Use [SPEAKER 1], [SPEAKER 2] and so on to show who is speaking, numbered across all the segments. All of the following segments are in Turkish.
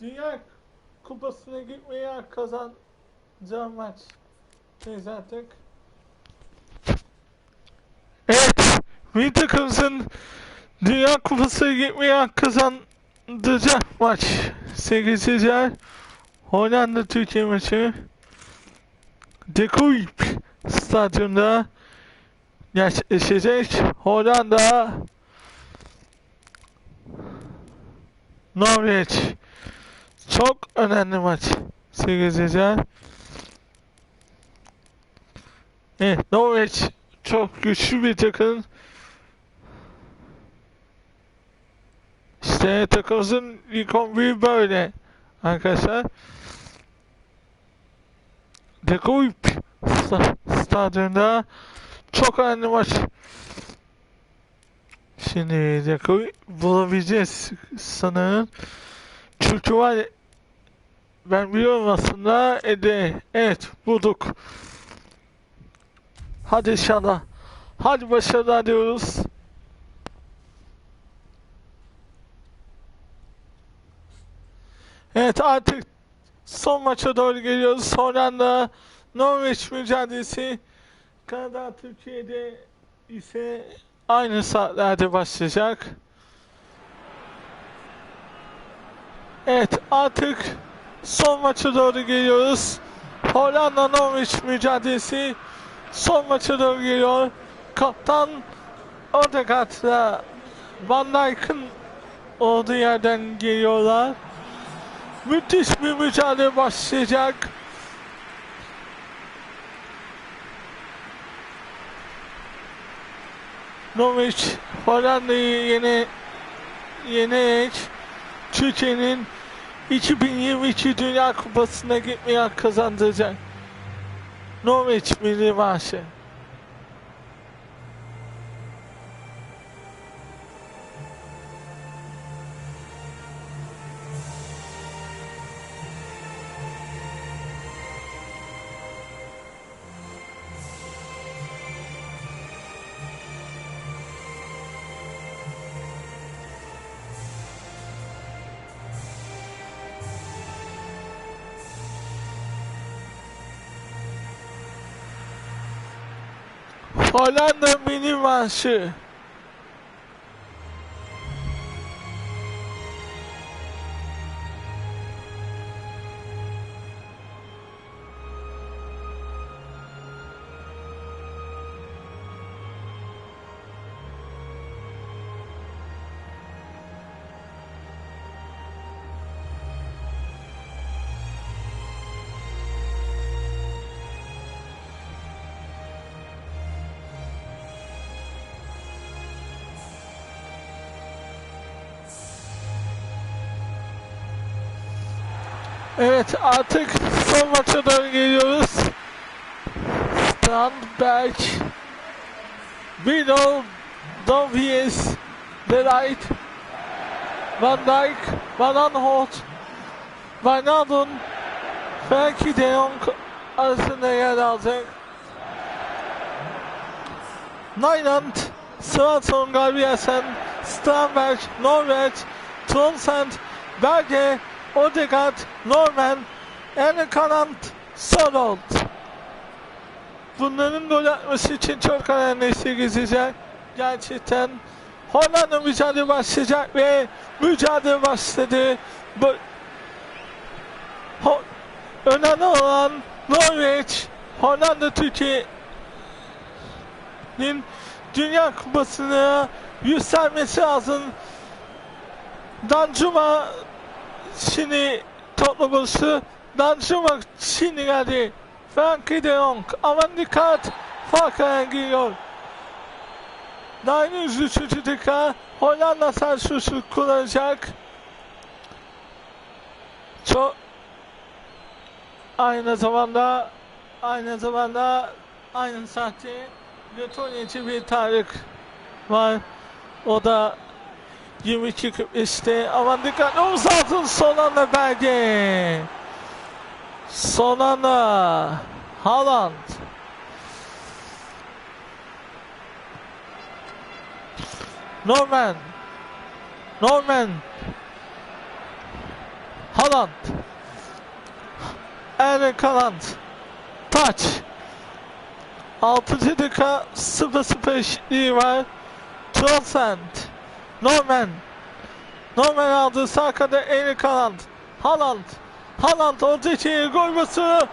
[SPEAKER 1] Dünya Kupası'na gitmeyi kazanacağım maç. Neyse artık. Evet. Milli takımımızın Dünya Kupası'na gitmeyi kazanacak maç. Sevgili seyirciler. Hollanda Türkiye maçı. De Kuyp stadyumda gerçekleşecek. Hollanda Norveç. Çok önemli maç. Sevgili izleyiciler. Evet, Norveç çok güçlü bir takım. İşte takımımızın ilk 11 böyle arkadaşlar. De Kuyp sta- stadyumda çok önemli maç. Şimdi De Kuyp bulabileceğiz sanırım. Çünkü var ben biliyorum aslında e de, evet bulduk. Hadi inşallah. Hadi başarılar diyoruz. Evet artık son maça doğru geliyoruz. Hollanda Norveç mücadelesi. Kanada Türkiye'de ise aynı saatlerde başlayacak. Evet artık son maça doğru geliyoruz. Hollanda Norveç mücadelesi son maça doğru geliyor. Kaptan Odegaard'la Van Dijk'ın olduğu yerden geliyorlar. Müthiş bir mücadele başlayacak. Norveç Hollanda'yı yene yenerek Türkiye'nin 2022 Dünya Kupası'na gitmeye kazandıracak. Norveç milli marşı. Hollanda milli marşı. Evet artık son maça doğru geliyoruz. Strandberg, Bilo, Dumfries, De Light, Van Dijk, Van Aanholt, Wijnaldum, Frenkie de Jong arasında yer alacak. Nyland, Svensson, Gabrielsen, Strandberg, Norwich, Tronsand, Berge, Odegaard, Norman, Enekant, Sorold. Bunların gol atması için çok önemli sevgili Gerçekten Hollanda mücadele başlayacak ve mücadele başladı. Bu Ho önemli olan Norveç, Hollanda Türkiye'nin Dünya Kupası'na yükselmesi lazım. Dancuma Şimdi topla buluştu. Danjuma şimdi geldi. Frankie de Jong. Aman dikkat. Farkayan giriyor. Daha henüz 3. dakika. Hollanda sarşuşu kullanacak. Çok aynı zamanda aynı zamanda aynı saatte Letonya'cı bir Tarık var. O da 22 işte aman dikkat omuz altın son anda belge. Son anda Haaland. Norman. Norman. Haaland. Erling Haaland. Taç. 6. dakika 0-0 eşitliği var. Trossard. Norman. Norman aldı sağ kadar Erling Haaland. Haaland. Haaland orta içeri gol bası.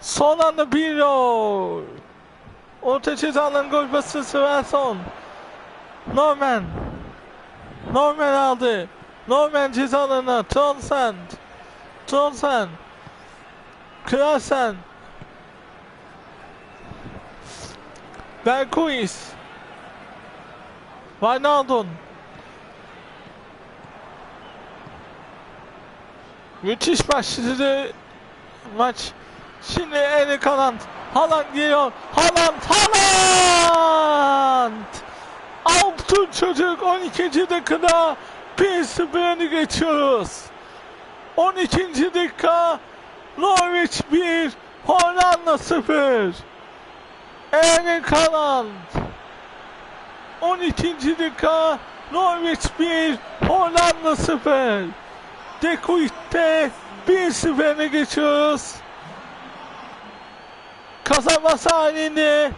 [SPEAKER 1] Son anda bir gol. Orta cezaların gol bası Svensson. Norman. Norman aldı. Norman cezalarına. Trossard. Trossard. Klasen. Berkuis. Wijnaldum. Müthiş başladı maç. Şimdi eli kalan Haaland geliyor. Haaland, Haaland! Altın çocuk 12. dakikada 1-0 öne geçiyoruz. 12. dakika Norwich 1, Hollanda 0. Erling Haaland 12. dakika Norwich 1, Hollanda 0. De Kuyt'te 1-0 öne geçiyoruz. Kazanması halinde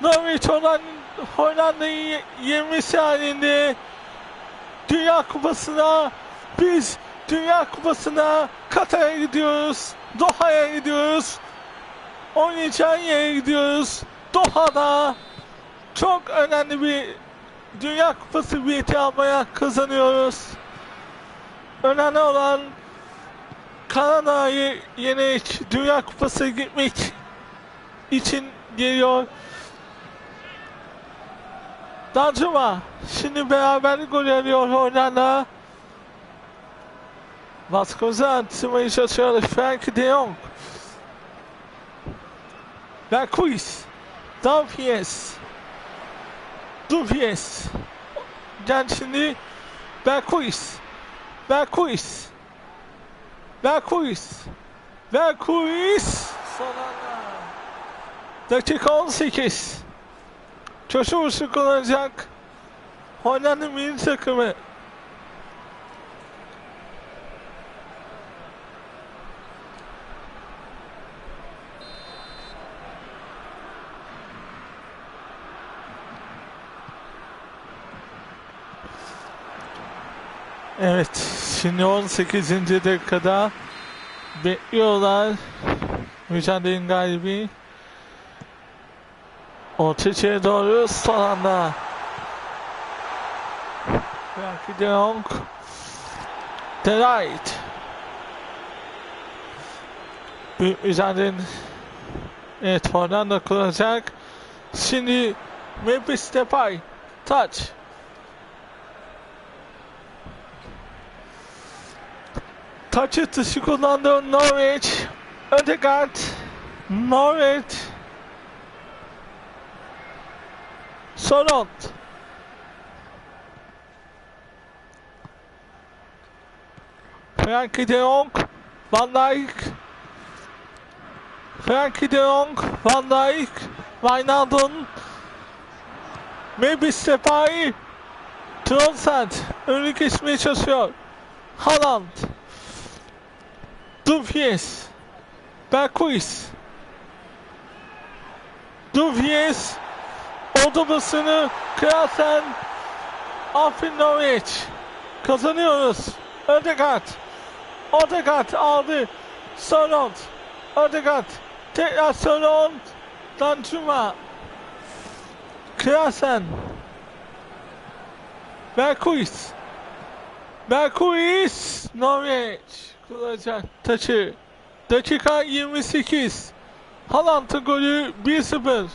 [SPEAKER 1] Norwich Holland, Hollanda'yı yenmesi halinde Dünya Kupası'na biz Dünya Kupası'na Katar'a gidiyoruz. Doha'ya gidiyoruz. Oynayacağın yere gidiyoruz. Doha'da çok önemli bir Dünya Kupası bileti almaya kazanıyoruz. Önemli olan Kanada'yı yenerek Dünya Kupası'na gitmek için geliyor. Danjuma şimdi beraberlik gol arıyor Hollanda. Vascoza atmayı çalışıyor Frank de Jong. Berkuis. Dumfries. Dumfries. Gel şimdi Berkuis. Berkuis. Berkuis. Berkuis. Son anda. Dakika 18. Köşe vuruşu kullanacak. Hollanda milli takımı. Evet, şimdi 18. dakikada bekliyorlar mücadelenin galibi. Orta içeri doğru son anda. Belki de Jong. The right. Büyük mücadelenin Evet, da kullanacak. Şimdi Memphis Depay. Touch. Taç atışı kullandı Norwich. Ödegaard. Norwich. Soront. Frankie de Jong. Van Dijk. Frankie de Jong. Van Dijk. Wijnaldum. Memphis Depay. Trossard. Önü kesmeye çalışıyor. Haaland. Dumfries. Berkuis. Dumfries. Odobasını kıyasen Afin Norwich. Kazanıyoruz. Ödegaard. Ödegaard aldı. Solont. Ödegaard. Tekrar Solont. Danjuma. Kıyasen. Berkuis. Berkuis. Norwich. Kullanacak taçı. Dakika 28. Haaland'ın golü 1-0.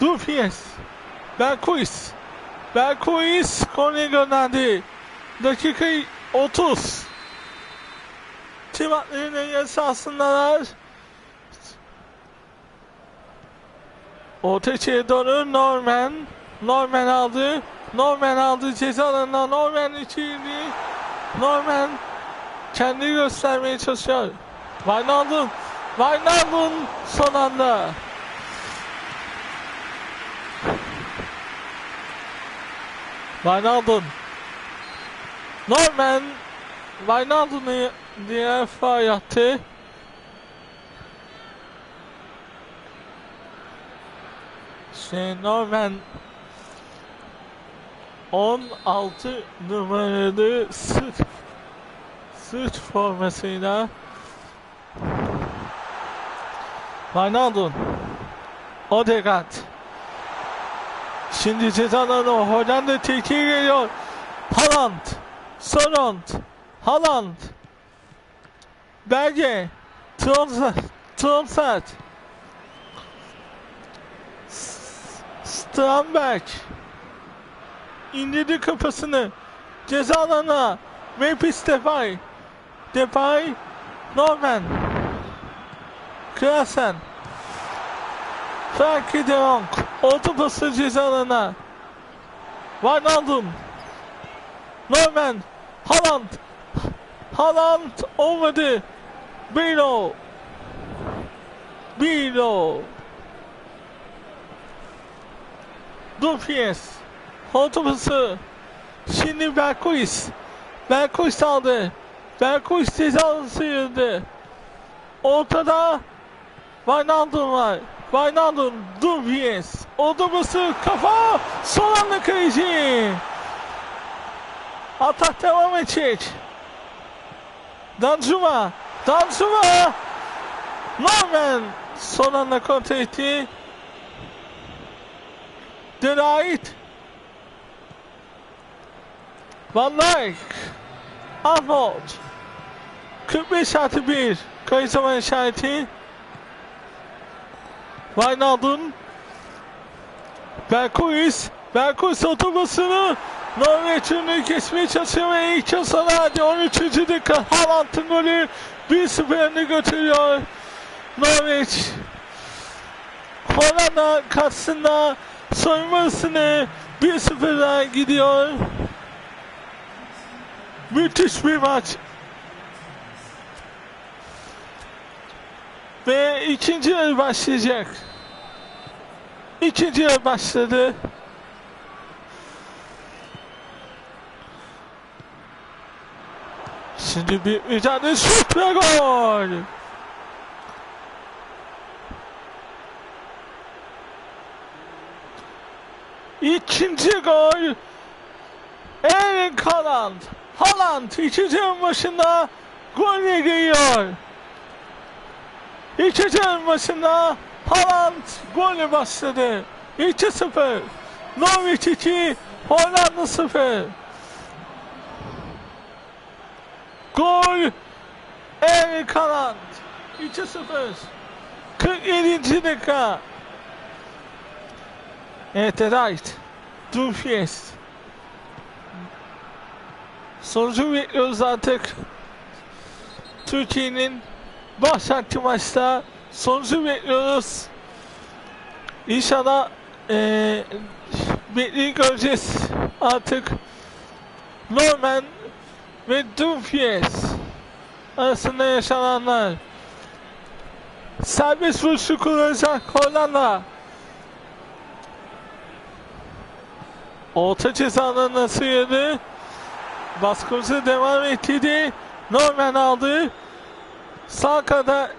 [SPEAKER 1] Dumfries. Berkuis. Berkuis korneye gönderdi. Dakika 30. Tim atlarının esasındalar. Orta içeri doğru Norman. Norman aldı. Norman aldı ceza alanına. Norman içeri. Norman kendi göstermeye çalışıyor. Wijnaldum. Wijnaldum son anda. Wijnaldum. Norman Wijnaldum'u diğer faal yaptı. Şey Norman 16 numaralı sırt sırt formasıyla Wijnaldum Odegaard Şimdi cezalarına Hollanda tehlike geliyor. Haaland. Sorond. Haaland. Berge. Tromsø. Tromsø. Strandberg. İndirdi kafasını. Cezalarına. Memphis Depay. Depay. Norman. Klasen. Frankie de Jong. Orta pası cezalarına. Wijnaldum. Norman. Haaland. Haaland olmadı. Bilo. Bilo. Dumfries. Pası. Şimdi Berkuis. Berkuis aldı. Berkuis cezalı sıyırdı. Ortada Wijnaldum var. Wijnaldum, Dumfries. Odamısı kafa. Son anda kaleci. Atak devam edecek. Danjuma. Danjuma. Norman. Son anda kontrol etti. De Van Dijk. Arnold. 45 artı 1. Kayıt zaman işareti. Wijnaldum. Berkuis. Berkuis otobüsünü Norveç önünü kesmeye çalışıyor ve ilk kez sana hadi 13. dakika Haaland'ın golü 1-0 önüne götürüyor. Norveç Hollanda karşısında soyunmasını 1-0'dan gidiyor. Müthiş bir maç. Ve ikinci yarı başlayacak. İkinci yarı başladı. Şimdi bir mücadele şut gol. İkinci gol. Erling Haaland. Haaland ikinci başında golle geliyor. İkinci başında Haaland golle başladı. 2-0. Norwich 2, Hollanda 0. Gol Erling Haaland 2-0 47. dakika Evet right Dumfries Sonucu bekliyoruz artık Türkiye'nin başkenti maçta sonucu bekliyoruz İnşallah ee, bekleyi göreceğiz artık Norman ve Dumfries arasında yaşananlar. Serbest vuruşu kullanacak Hollanda. Orta cezalarına sıyırdı. Baskımızı devam ettirdi. Norman aldı. Sağ kada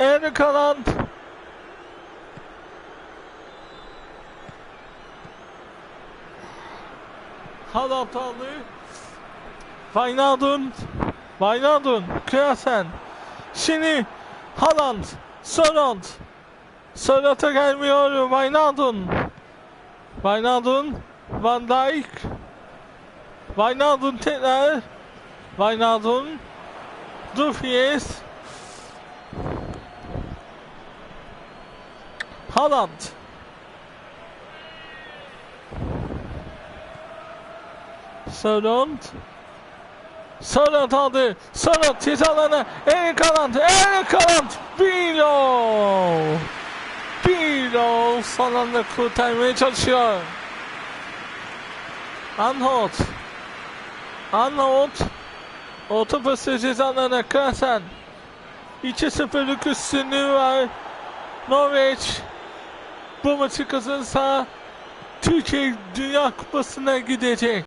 [SPEAKER 1] Erling Haaland. Haaland aldı. Wijnaldum, Wijnaldum, Klasen, şimdi Haaland, Sorond, Sorond'a gelmiyor Wijnaldum, Wijnaldum, Van Dijk, Wijnaldum tekrar, Wijnaldum, Dumfries, Haaland, Sorond, Sanat aldı. Sanat cezalarına. Erik Haaland. Erik Haaland. Bilo. Bilo son anda kurtarmaya çalışıyor. Anholt. Anholt. Orta pası cezalarına Klasen. 2-0'lık üstünlüğü var. Norveç bu maçı kazanırsa Türkiye Dünya Kupası'na gidecek.